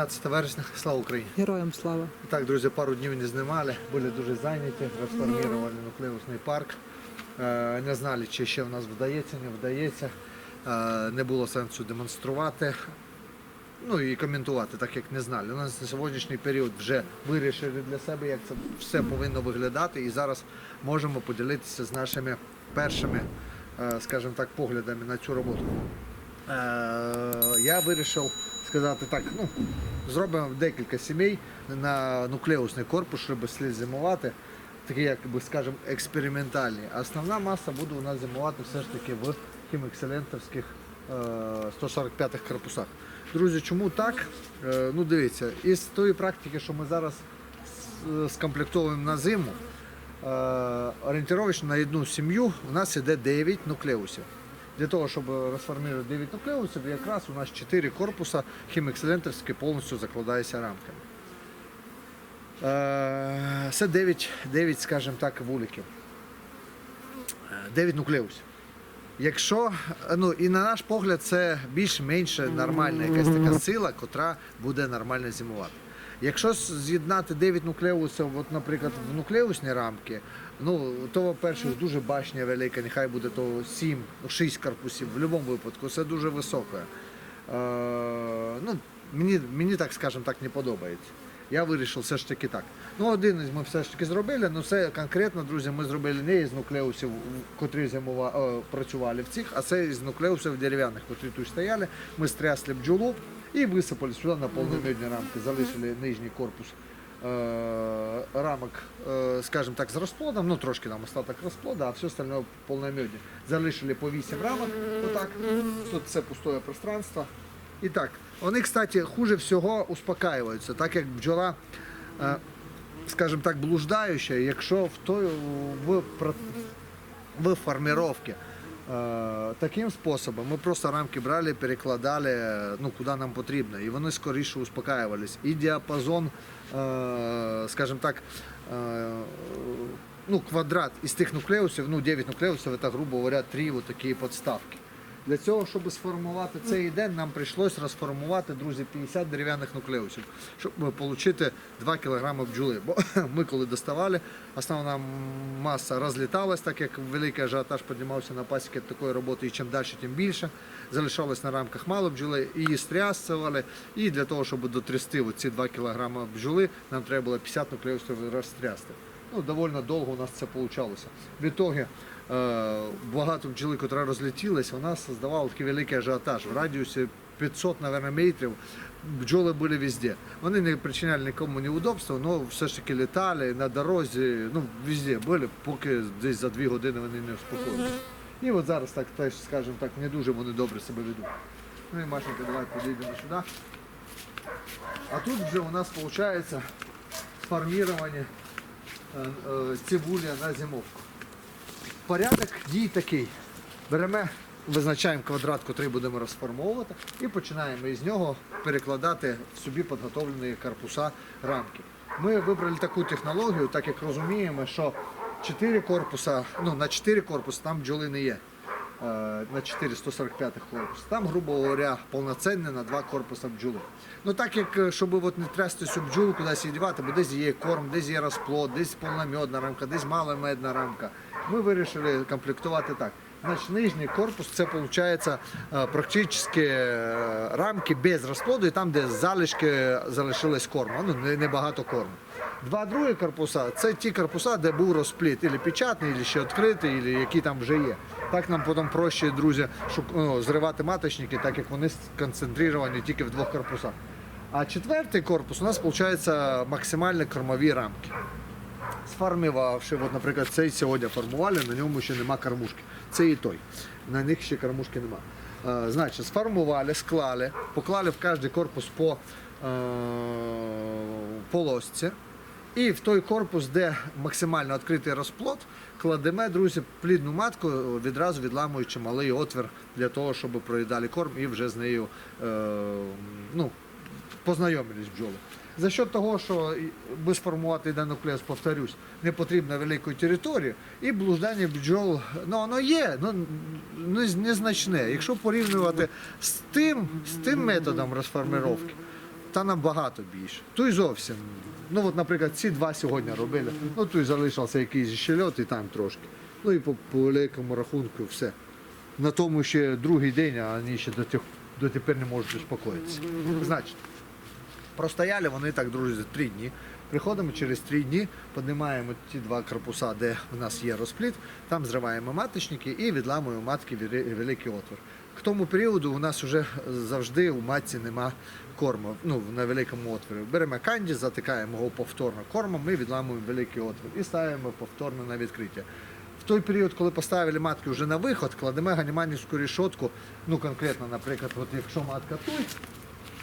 13 вересня. Слава Україні! Героям слава. Так, друзі, пару днів не знімали, були дуже зайняті, розформували нуклеусний парк. Е, Не знали, чи ще в нас вдається, не вдається. Е, Не було сенсу демонструвати. Ну і коментувати, так як не знали. У нас на сьогоднішній період вже вирішили для себе, як це все повинно виглядати. І зараз можемо поділитися з нашими першими, е, скажімо так, поглядами на цю роботу. Я вирішив сказати так, ну, зробимо декілька сімей на нуклеусний корпус, щоб слід зимувати. Такі, як би скажемо, експериментальні. Основна маса буде у нас зимувати все ж таки в хімекселентовських 145-х корпусах. Друзі, чому так? Е, ну дивіться, із тої практики, що ми зараз скомплектовуємо на зиму, е, орієнтировочно на одну сім'ю у нас іде 9 нуклеусів. Для того, щоб розформувати 9 нуклеусів, якраз у нас 4 корпуса хімекселентовські повністю закладаються рамками. Е, Це 9, 9 скажімо так, вуликів. Е, 9 нуклеусів. Якщо, е, ну і на наш погляд, це більш-менш нормальна якась така сила, котра буде нормально зимувати. Якщо з'єднати 9 нуклеусів, от, наприклад, в нуклеусні рамки, ну то перше дуже башня велика, нехай буде то 7, 6 корпусів, в будь-якому випадку, це дуже високе. Е, ну, мені, мені так, скажімо так, не подобається. Я вирішив все ж таки так. Ну, один із ми все ж таки зробили, ну це конкретно, друзі, ми зробили не із нуклеусів, котрі зимова, о, працювали в цих, а це із нуклеусів дерев'яних, котрі тут стояли. Ми стрясли бджолу і висипали сюди на повномідні рамки, залишили нижній корпус е, рамок, е, скажімо так, з розплодом, ну трошки нам остаток розплода, а все остальное повномідні. Залишили по 8 рамок, отак, тут це пустое пространство. І так, вони, кстати, хуже всього успокаюються, так як бджола, е, скажімо так, блуждаюча, якщо в той в, в формировке е, таким способом ми просто рамки брали, перекладали е, ну, куди нам потрібно, і вони скоріше успокаювались. І діапазон, е, скажімо так, е, ну, квадрат із тих нуклеусів, ну 9 нуклеусів, це, грубо говоря, три вот такі подставки. Для цього, щоб сформувати цей день, нам прийшлось розформувати, друзі, 50 дерев'яних нуклеусів, щоб отримати 2 кг бджоли. Бо ми коли доставали, основна маса розліталась, так як великий ажіотаж піднімався на пасіки такої роботи, і чим далі, тим більше. Залишалось на рамках мало бджоли, її стрясували. І для того, щоб дотрясти ці 2 кг бджоли, нам треба було 50 нуклеусів розтрясти. Ну, доволі довго у нас це вийшло. В итоге, е, багато бджоли, яка розлетілась, вона создавала такий великий ажіотаж. В радіусі 500 наверное, метрів бджоли були везде. Вони не причиняли нікому неудобства, але все ж таки літали на дорозі, ну, везде були, поки десь за дві години вони не успокоїлися. І от зараз так теж, скажімо так, не дуже вони добре себе ведуть. Ну і Машенька, давай підійдемо сюди. А тут вже у нас виходить сформування е, е, цибуля на зимовку. Порядок дій такий. Беремо, визначаємо квадрат, який будемо розформовувати, і починаємо із нього перекладати в собі підготовлені корпуса рамки. Ми вибрали таку технологію, так як розуміємо, що 4 корпуса, ну на 4 корпуси там бджоли не є. Е, На 445 корпус. Там, грубо говоря, повноцінне на два корпуса бджоли. Ну так як, е, щоб от не трясти цю бджолу кудись її бо десь є корм, десь є розплод, десь повномедна рамка, десь маломедна рамка. Ми вирішили комплектувати так. Значить, нижній корпус це виходить практично е, рамки без розплоду, і там, де залишки залишились корму, ну небагато корму. Два другі корпуса це ті корпуса, де був розпліт, або печатний, або ще відкритий, або які там вже є. Так нам потім проще, друзі, шук- ну, зривати маточники, так як вони сконцентровані тільки в двох корпусах. А четвертий корпус у нас виходить максимально кормові рамки. Сформувавши, от, наприклад, цей сьогодні формували, на ньому ще нема кормушки. Це і той. На них ще кормушки нема. Е, значить, сформували, склали, поклали в кожний корпус по е, полосці. І в той корпус, де максимально відкритий розплод, кладемо, друзі, плідну матку, відразу відламуючи малий отвір для того, щоб проїдали корм і вже з нею е, ну, познайомились бджоли. За счет того, що би сформувати даний нуклеус, повторюсь, не потрібно великої території, і блуждання бджол, ну воно є, ну незначне. Якщо порівнювати з тим, з тим методом розформировки, Та набагато більше. То й зовсім. Ну, от, наприклад, ці два сьогодні робили. Ну, тут залишився якийсь ще льот і там трошки. Ну і по, по великому рахунку все. На тому ще другий день, а вони ще до, тих, до не можуть успокоїтися. Значить, простояли вони так, друзі, три дні. Приходимо через три дні, піднімаємо ті два корпуса, де в нас є розпліт, там зриваємо маточники і відламуємо матки великий отвір. К тому періоду у нас вже завжди у матці нема корму ну, на великому отворі. Беремо канді, затикаємо його повторно кормом і відламуємо великий отвір і ставимо повторно на відкриття. В той період, коли поставили матки вже на виход, кладемо ганіманівську рішотку, ну конкретно, наприклад, от якщо матка тут,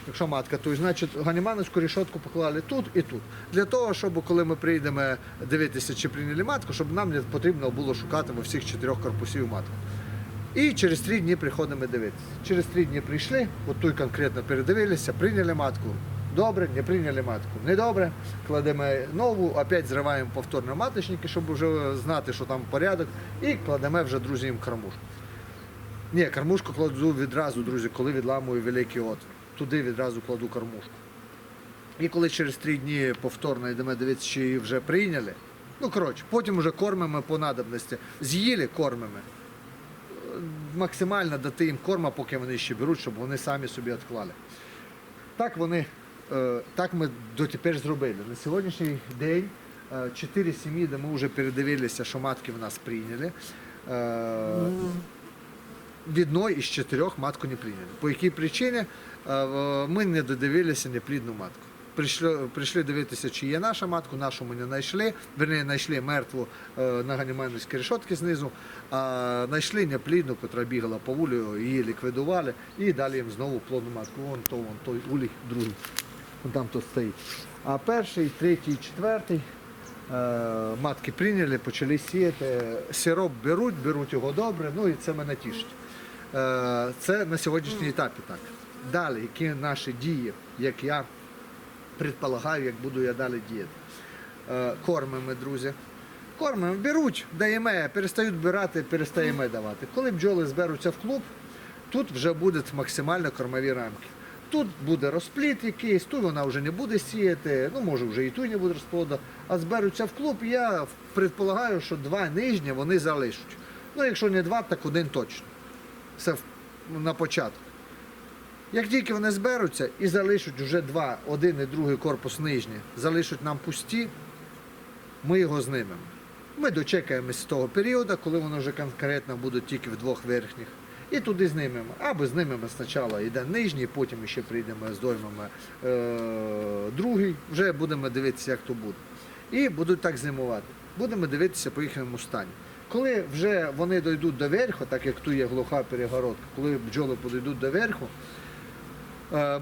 Якщо матка, то значить ганімановську рішотку поклали тут і тут. Для того, щоб коли ми прийдемо дивитися, чи прийняли матку, щоб нам не потрібно було шукати во всіх чотирьох корпусів матку. І через три дні приходимо дивитися. Через три дні прийшли, от тут конкретно передивилися, прийняли матку. Добре, не прийняли матку. Недобре. Кладемо нову, опять зриваємо повторно маточники, щоб вже знати, що там порядок, і кладемо вже друзі їм кормушку. Ні, кормушку кладу відразу, друзі, коли відламую великий отвір. Туди відразу кладу кормушку. І коли через три дні повторно йдемо дивитися, чи її вже прийняли. Ну, коротше, потім вже кормимо по надобності. З'їли, кормимо. Е, Максимально дати їм корма, поки вони ще беруть, щоб вони самі собі відклали. Так вони, е, так ми дотепер зробили. На сьогоднішній день е, чотири сім'ї, де ми вже передивилися, що матки в нас прийняли. В одної із чотирьох матку не прийняли. По якій причині Е, ми не додивилися неплідну матку. Прийшли, прийшли дивитися, чи є наша матка, нашу ми не знайшли. Верні, знайшли мертву е, на ганіманівській решотці знизу, а знайшли неплідну, яка бігала по вулю, її ліквідували, і далі їм знову плодну матку. Вон то, вон той улій, другий. Вон там то стоїть. А перший, третій, четвертий е, матки прийняли, почали сіяти. Сироп беруть, беруть його добре, ну і це мене тішить. Е, Це на сьогоднішній етапі так. Далі, які наші дії, як я предполагаю, як буду я далі діяти. Е, Кормимо, друзі. Кормимо, беруть, даємо, перестають збирати, перестаємо давати. Коли бджоли зберуться в клуб, тут вже будуть максимально кормові рамки. Тут буде розпліт якийсь, тут вона вже не буде сіяти, ну може вже і тут не буде розплоду, а зберуться в клуб, я предполагаю, що два нижні вони залишать. Ну, якщо не два, так один точно. Це в- на початку. Як тільки вони зберуться і залишать вже два, один і другий корпус нижній, залишать нам пусті, ми його знимемо. Ми дочекаємось з того періоду, коли вони вже конкретно будуть тільки в двох верхніх. І туди знімемо. Або знімемо спочатку йде нижній, потім ще прийдемо, здоймемо е- другий, вже будемо дивитися, як то буде. І будуть так зимувати. Будемо дивитися по їхньому стані. Коли вже вони дійдуть до верху, так як тут є глуха перегородка, коли бджоли підійдуть до верху,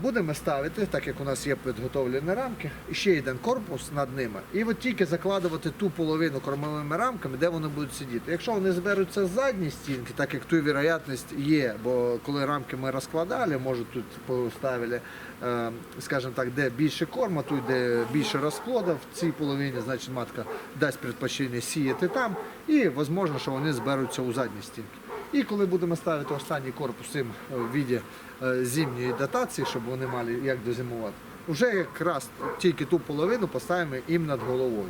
Будемо ставити, так як у нас є підготовлені рамки, ще один корпус над ними. І от тільки закладувати ту половину кормовими рамками, де вони будуть сидіти. Якщо вони зберуться з задньої стінки, так як ту вероятність є, бо коли рамки ми розкладали, може тут поставили, е, скажімо так, де більше корму, тут де більше розплоду, в цій половині, значить матка дасть предпочинення сіяти там, і можливо, що вони зберуться у задній стінки. І коли будемо ставити останній корпус їм е, в віді е, зимньої дотації, щоб вони мали як дозимувати, вже якраз тільки ту половину поставимо їм над головою.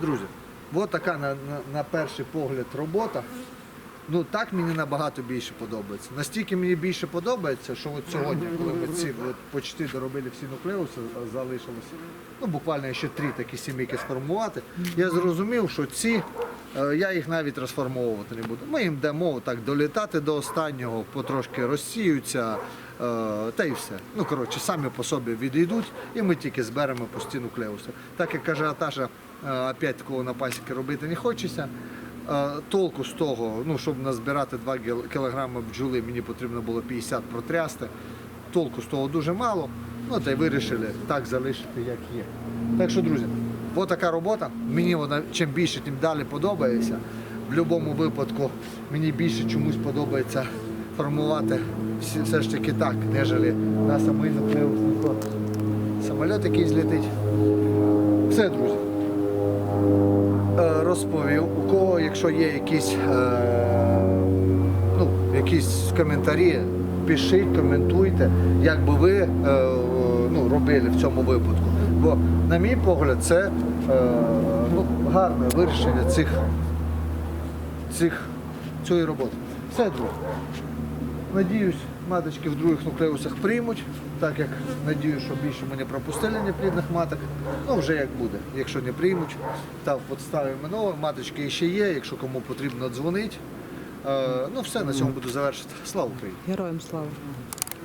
Друзі, от така на, на, на перший погляд робота. Ну так мені набагато більше подобається. Настільки мені більше подобається, що от сьогодні, коли ми ці от почти доробили всі нуклеуси, залишилося, ну буквально ще три такі сімейки сформувати, я зрозумів, що ці я їх навіть розформовувати не буду. Ми їм дамо так долітати до останнього, потрошки розсіються. е, Та й все. Ну коротше, самі по собі відійдуть, і ми тільки зберемо постійну клеуси. Так як каже Аташа, е, опять такого на пасіки робити не хочеться. Е, Толку з того, ну, щоб назбирати 2 кілограми бджоли, мені потрібно було 50 протрясти. Толку з того дуже мало. Ну та й вирішили так залишити, як є. Так що, друзі, от така робота. Мені вона чим більше, тим далі подобається. В будь-якому випадку мені більше чомусь подобається формувати все ж таки так, нежели на самий корпус. Самоліт якийсь летить. Все, друзі е, розповів. У кого, якщо є якісь, е, ну, якісь коментарі, пишіть, коментуйте, як би ви е, ну, робили в цьому випадку. Бо, на мій погляд, це е, ну, гарне вирішення цих, цих, цієї роботи. Все, друге. Надіюсь, маточки в других нуклеусах приймуть, так як надію, що більше ми не пропустили неплідних маток. Ну, вже як буде. Якщо не приймуть, та підставимо нове. Маточки ще є, якщо кому потрібно дзвонить. Е, ну все, на цьому буду завершити. Слава Україні! Героям слава.